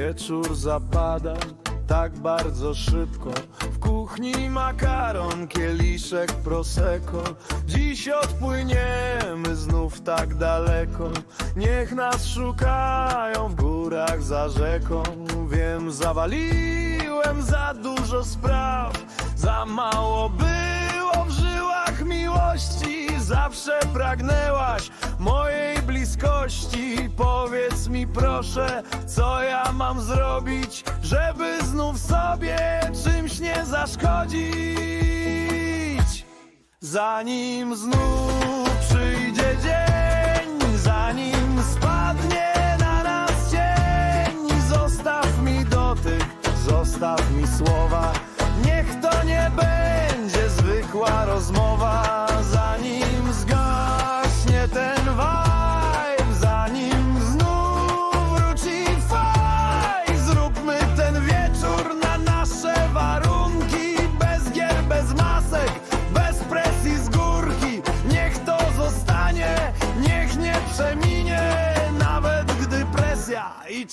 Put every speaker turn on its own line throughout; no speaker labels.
Wieczór zapada tak bardzo szybko. W kuchni makaron, kieliszek prosecco. Dziś odpłyniemy znów tak daleko. Niech nas szukają w górach za rzeką. Wiem, zawaliłem za dużo spraw. Za mało było w żyłach miłości. Zawsze pragnęłaś mojej bliskości Powiedz mi proszę, co ja mam zrobić Żeby znów sobie czymś nie zaszkodzić? Zanim znów przyjdzie dzień Zanim spadnie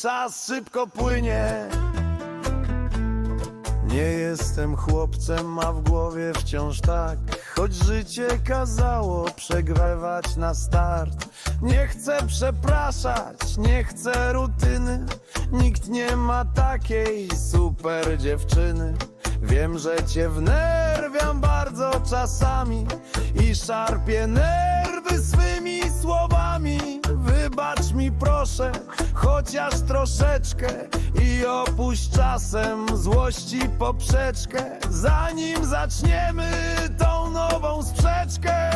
czas szybko płynie. Nie jestem chłopcem, a w głowie wciąż tak. Choć życie kazało przegrywać na start. Nie chcę przepraszać, nie chcę rutyny. Nikt nie ma takiej super dziewczyny. Wiem, że cię wnerwiam bardzo czasami I szarpię nerwy swymi słowami Wybacz mi proszę, chociaż troszeczkę I opuść czasem złości poprzeczkę. Zanim zaczniemy tą nową sprzeczkę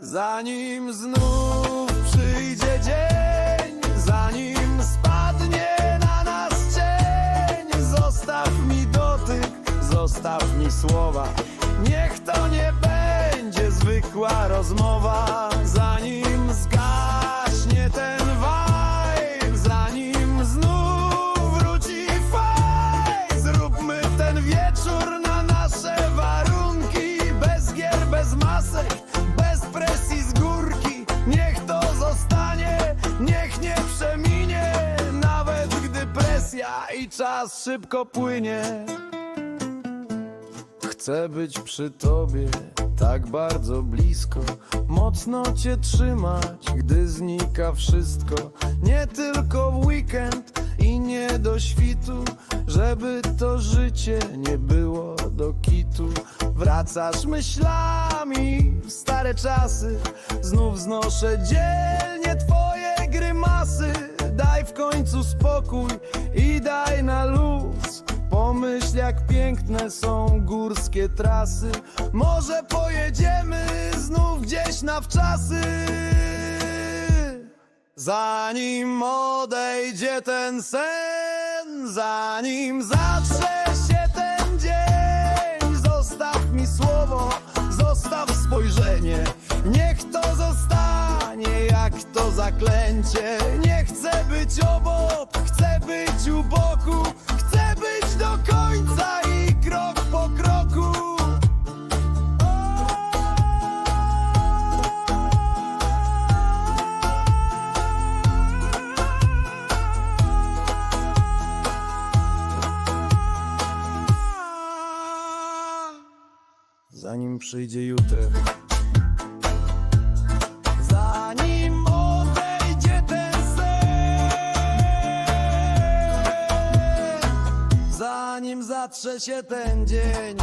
Zanim znów przyjdzie dzień Zanim spadnie na nas cień Zostaw mi dotyk, zostaw mi słowa. Niech to nie będzie zwykła rozmowa. Zanim czas szybko płynie. Chcę być przy tobie tak bardzo blisko. Mocno cię trzymać, gdy znika wszystko. Nie tylko w weekend i nie do świtu Żeby to życie nie było do kitu. Wracasz myślami w stare czasy. Znów znoszę dzielnie twoje grymasy końcu spokój i daj na luz. Pomyśl jak piękne są górskie trasy. Może pojedziemy znów gdzieś na wczasy. Zanim odejdzie ten sen Zanim zatrze się ten dzień Zostaw mi słowo, zostaw spojrzenie. Niech to zostanie jak to zaklęcie. Nie chcę być obok, chcę być u boku Chcę być do końca i krok po kroku. Zanim przyjdzie jutro Zanim zatrze się ten dzień